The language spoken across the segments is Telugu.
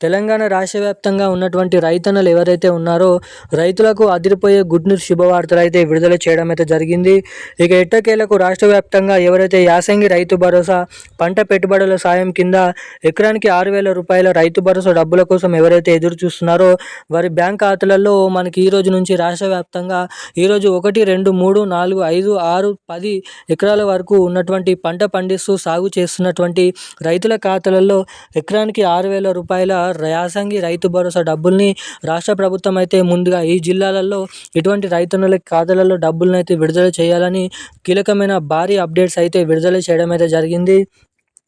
Telangana రాష్ట్ర వ్యాప్తంగా ఉన్నటువంటి రైతన్నలు ఎవరైతే ఉన్నారో రైతులకు అదిరిపోయే గుడ్ న్యూస్ శుభవార్తలు అయితే విడుదల చేయడం అయితే జరిగింది. ఇక ఎట్టకేలకు రాష్ట్ర వ్యాప్తంగా ఎవరైతే యాసంగి రైతు భరోసా పంట పెట్టుబడుల సాయం కింద ఎకరానికి ఆరు వేల రూపాయల రైతు భరోసా డబ్బుల కోసం ఎవరైతే ఎదురు చూస్తున్నారో వారి బ్యాంక్ ఖాతాలలో మనకి ఈ రోజు నుంచి రాష్ట్ర వ్యాప్తంగా ఈరోజు ఒకటి రెండు మూడు నాలుగు ఐదు ఆరు పది ఎకరాల వరకు ఉన్నటువంటి పంట పండిస్తూ సాగు చేస్తున్నటువంటి రైతుల ఖాతాలలో ఎకరానికి ఆరు వేల రూపాయల యాసంగి రైతు భరోసా డబ్బుల్ని రాష్ట్ర ప్రభుత్వం అయితే ముందుగా ఈ జిల్లాలలో ఇటువంటి రైతన్నుల ఖాతాలలో డబ్బులను అయితే విడుదల చేయాలని కీలకమైన భారీ అప్డేట్స్ అయితే విడుదల చేయడం అయితే జరిగింది.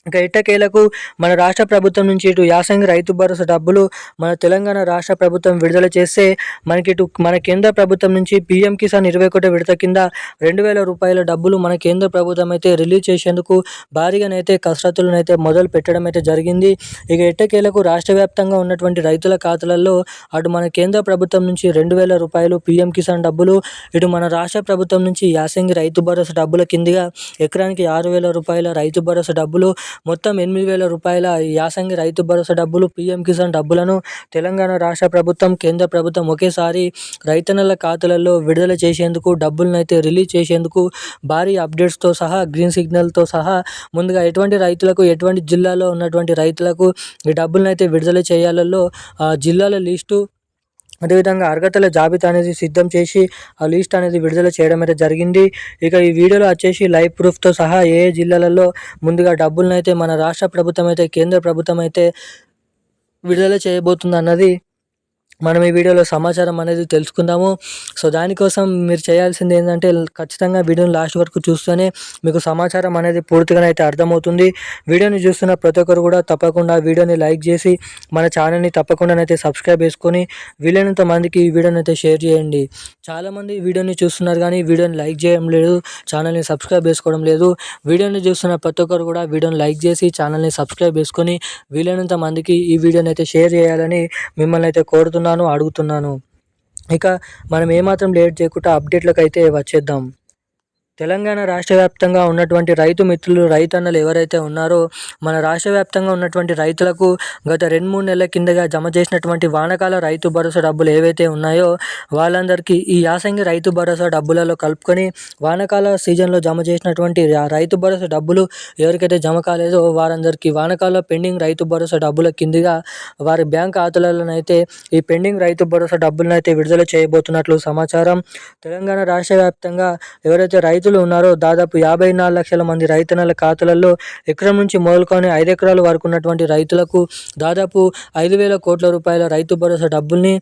ఇక ఎట్టకేలకు మన రాష్ట్ర ప్రభుత్వం నుంచి ఇటు యాసంగి రైతు భరోసా డబ్బులు మన తెలంగాణ రాష్ట్ర ప్రభుత్వం విడుదల చేస్తే మనకి ఇటు మన కేంద్ర ప్రభుత్వం నుంచి పీఎం కిసాన్ ఇరవై ఒకటో విడత కింద రెండు వేల రూపాయల డబ్బులు మన కేంద్ర ప్రభుత్వం అయితే రిలీజ్ చేసేందుకు భారీగానైతే కసరత్తులనైతే మొదలు పెట్టడం అయితే జరిగింది. ఇక ఎట్టకేలకు రాష్ట్ర వ్యాప్తంగా ఉన్నటువంటి రైతుల ఖాతాలలో అటు మన కేంద్ర ప్రభుత్వం నుంచి రెండు వేల రూపాయలు పీఎం కిసాన్ డబ్బులు ఇటు మన రాష్ట్ర ప్రభుత్వం నుంచి యాసంగి రైతు భరోసా డబ్బుల కిందిగా ఎకరానికి ఆరు వేల రూపాయల రైతు భరోసా డబ్బులు మొత్తం ఎనిమిది వేల రూపాయల యాసంగి రైతు భరోసా డబ్బులు పీఎం కిసాన్ డబ్బులను తెలంగాణ రాష్ట్ర ప్రభుత్వం కేంద్ర ప్రభుత్వం ఒకేసారి రైతన్నల ఖాతాలలో విడుదల చేసేందుకు డబ్బులను అయితే రిలీజ్ చేసేందుకు భారీ అప్డేట్స్తో సహా గ్రీన్ సిగ్నల్తో సహా ముందుగా ఎటువంటి రైతులకు ఎటువంటి జిల్లాలో ఉన్నటువంటి రైతులకు ఈ డబ్బులను అయితే విడుదల చేయాలలో జిల్లాల లిస్టు అదేవిధంగా అర్హతల జాబితా అనేది సిద్ధం చేసి ఆ లిస్ట్ అనేది విడుదల చేయడం అయితే జరిగింది. ఇక ఈ వీడియోలో వచ్చేసి లైవ్ ప్రూఫ్తో సహా ఏ ఏ జిల్లాలలో ముందుగా డబ్బులను అయితే మన రాష్ట్ర ప్రభుత్వం అయితే కేంద్ర ప్రభుత్వం అయితే విడుదల చేయబోతుంది అన్నది మనం ఈ వీడియోలో సమాచారం అనేది తెలుసుకుందాము. సో దానికోసం మీరు చేయాల్సింది ఏంటంటే ఖచ్చితంగా వీడియోని లాస్ట్ వరకు చూస్తేనే మీకు సమాచారం అనేది పూర్తిగా అయితే అర్థమవుతుంది. వీడియోని చూస్తున్న ప్రతి ఒక్కరు కూడా తప్పకుండా వీడియోని లైక్ చేసి మన ఛానల్ని తప్పకుండా అయితే సబ్స్క్రైబ్ చేసుకొని వీలైనంత మందికి ఈ వీడియోని అయితే షేర్ చేయండి. చాలామంది వీడియోని చూస్తున్నారు కానీ వీడియోని లైక్ చేయడం లేదు ఛానల్ని సబ్స్క్రైబ్ చేసుకోవడం లేదు. వీడియోని చూస్తున్న ప్రతి ఒక్కరు కూడా వీడియోని లైక్ చేసి ఛానల్ని సబ్స్క్రైబ్ చేసుకొని వీలైనంత మందికి ఈ వీడియోని అయితే షేర్ చేయాలని మిమ్మల్ని అయితే కోరుతున్నాను అడుగుతున్నాను. అడుగుతున్నాను ఇక మనం ఏమాత్రం లేట్ చేయకుండా అప్డేట్లకు అయితే వచ్చేద్దాం. తెలంగాణ రాష్ట్ర వ్యాప్తంగా ఉన్నటువంటి రైతు మిత్రులు రైతన్నలు ఎవరైతే ఉన్నారో మన రాష్ట్ర వ్యాప్తంగా ఉన్నటువంటి రైతులకు గత రెండు మూడు నెలల కిందగా జమ చేసినటువంటి వానకాల రైతు భరోసా డబ్బులు ఏవైతే ఉన్నాయో వాళ్ళందరికీ ఈ యాసంగి రైతు భరోసా డబ్బులలో కలుపుకొని వానకాల సీజన్లో జమ చేసినటువంటి రైతు భరోసా డబ్బులు ఎవరికైతే జమ కాలేదో వారందరికీ వానకాల పెండింగ్ రైతు భరోసా డబ్బుల కిందిగా వారి బ్యాంక్ ఖాతాలలోనైతే ఈ పెండింగ్ రైతు భరోసా డబ్బులను అయితే విడుదల చేయబోతున్నట్లు సమాచారం. తెలంగాణ రాష్ట్ర వ్యాప్తంగా ఎవరైతే రైతు రైతులు ఉన్నారో దాదాపు యాభై నాలుగు లక్షల మంది రైతన్నల ఖాతాలలో ఎకరం నుంచి మొదలుకొని ఐదు ఎకరాల వరకు ఉన్నటువంటి రైతులకు దాదాపు ఐదు వేల కోట్ల రూపాయల రైతు భరోసా డబ్బుల్ని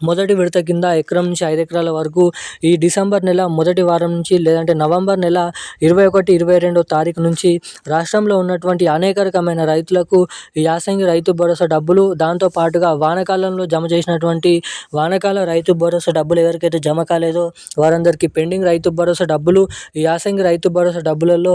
మొదటి విడత కింద ఎకరం నుంచి ఐదు ఎకరాల వరకు ఈ డిసెంబర్ నెల మొదటి వారం నుంచి లేదంటే నవంబర్ నెల ఇరవై ఒకటి ఇరవై రెండో తారీఖు నుంచి రాష్ట్రంలో ఉన్నటువంటి అనేక రకమైన రైతులకు ఈ యాసంగి రైతు భరోసా డబ్బులు దాంతో పాటుగా వానాకాలంలో జమ చేసినటువంటి వానాకాల రైతు భరోసా డబ్బులు ఎవరికైతే జమ కాలేదో వారందరికీ పెండింగ్ రైతు భరోసా డబ్బులు ఈ యాసంగి రైతు భరోసా డబ్బులలో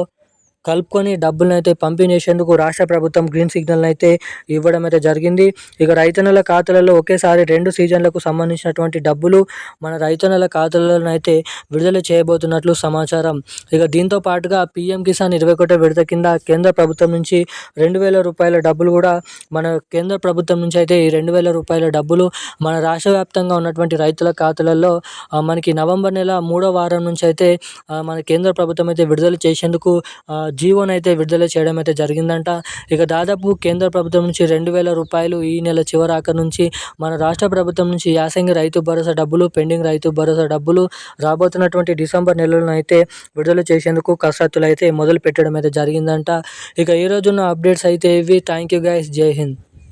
కలుపుకొని డబ్బులను అయితే పంపిణీ చేసేందుకు రాష్ట్ర ప్రభుత్వం గ్రీన్ సిగ్నల్ అయితే ఇవ్వడం అయితే జరిగింది. ఇక రైతన్నల ఖాతాలలో ఒకేసారి రెండు సీజన్లకు సంబంధించినటువంటి డబ్బులు మన రైతన్నల ఖాతాలను అయితే విడుదల చేయబోతున్నట్లు సమాచారం. ఇక దీంతో పాటుగా పీఎం కిసాన్ ఇరవై ఒకటో విడత కింద కేంద్ర ప్రభుత్వం నుంచి రెండు వేల రూపాయల డబ్బులు కూడా మన కేంద్ర ప్రభుత్వం నుంచి అయితే ఈ రెండు వేల రూపాయల డబ్బులు మన రాష్ట్ర వ్యాప్తంగా ఉన్నటువంటి రైతుల ఖాతాలలో మనకి నవంబర్ నెల మూడో వారం నుంచి అయితే మన కేంద్ర ప్రభుత్వం అయితే విడుదల చేసేందుకు జీవోని అయితే విడుదల చేయడం అయితే జరిగిందంట. ఇక దాదాపు కేంద్ర ప్రభుత్వం నుంచి రెండు వేల రూపాయలు ఈ నెల చివరాక నుంచి మన రాష్ట్ర ప్రభుత్వం నుంచి యాసంగి రైతు భరోసా డబ్బులు పెండింగ్ రైతు భరోసా డబ్బులు రాబోతున్నటువంటి డిసెంబర్ నెలలో అయితే విడుదల చేసేందుకు కసరత్తులు అయితే మొదలు పెట్టడం అయితే జరిగిందంట. ఇక ఈ రోజున అప్డేట్స్ అయితే ఇవి. Thank you guys. జై హింద్.